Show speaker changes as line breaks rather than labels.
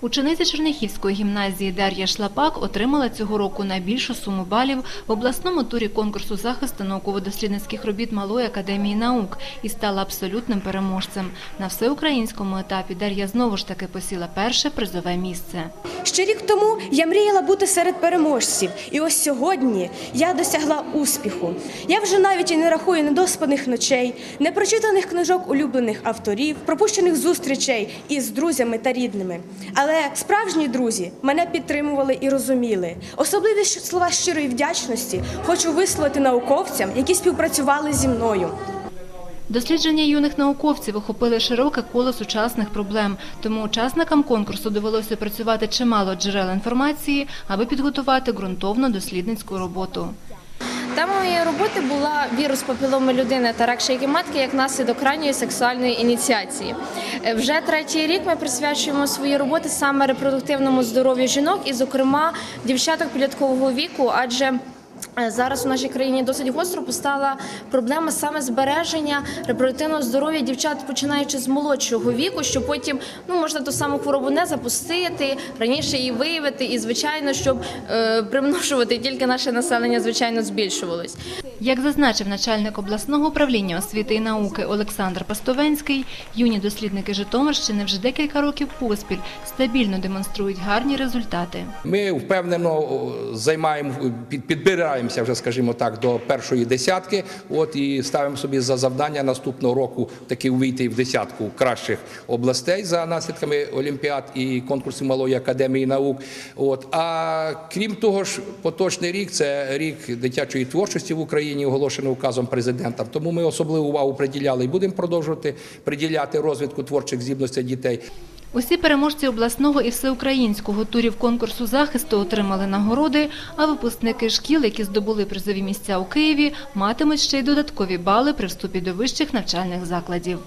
Учениця Черняхівської гімназії Дар'я Шлапак отримала цього року найбільшу суму балів в обласному турі конкурсу захисту науково-дослідницьких робіт Малої академії наук і стала абсолютним переможцем. На всеукраїнському етапі Дар'я знову ж таки посіла перше призове місце.
Ще рік тому я мріяла бути серед переможців, і ось сьогодні я досягла успіху. Я вже навіть і не рахую недоспаних ночей, непрочитаних книжок улюблених авторів, пропущених зустрічей із друзями та рідними. Але справжні друзі мене підтримували і розуміли. Особливі слова щирої вдячності хочу висловити науковцям, які співпрацювали зі мною.
Дослідження юних науковців охопили широке коло сучасних проблем, тому учасникам конкурсу довелося працювати чимало джерел інформації, аби підготувати ґрунтовну дослідницьку роботу.
Тема моєї роботи була вірус папіломи людини та рак шийки матки як наслідок ранньої сексуальної ініціації. Е, Вже третій рік ми присвячуємо свої роботи саме репродуктивному здоров'ю жінок і, зокрема, дівчаток підліткового віку, адже Зараз у нашій країні досить гостро постала проблема саме збереження репродуктивного здоров'я дівчат, починаючи з молодшого віку, що потім ну можна ту саму хворобу не запустити, раніше її виявити, і звичайно, щоб е, примножувати тільки наше населення, звичайно, збільшувалось.
Як зазначив начальник обласного управління освіти і науки Олександр Пастовенський, юні дослідники Житомирщини вже декілька років поспіль стабільно демонструють гарні результати.
Ми впевнено займаємо під- підбираємося вже, скажімо так, до першої десятки. От і ставимо собі за завдання наступного року таки увійти в десятку кращих областей за наслідками олімпіад і конкурсів малої академії наук. От а крім того ж, поточний рік це рік дитячої творчості в Україні, оголошений указом президента. Тому ми особливу увагу приділяли і будемо продовжувати приділяти розвитку творчих здібностей дітей.
Усі переможці обласного і всеукраїнського турів конкурсу захисту отримали нагороди, а випускники шкіл, які здобули призові місця у Києві, матимуть ще й додаткові бали при вступі до вищих навчальних закладів.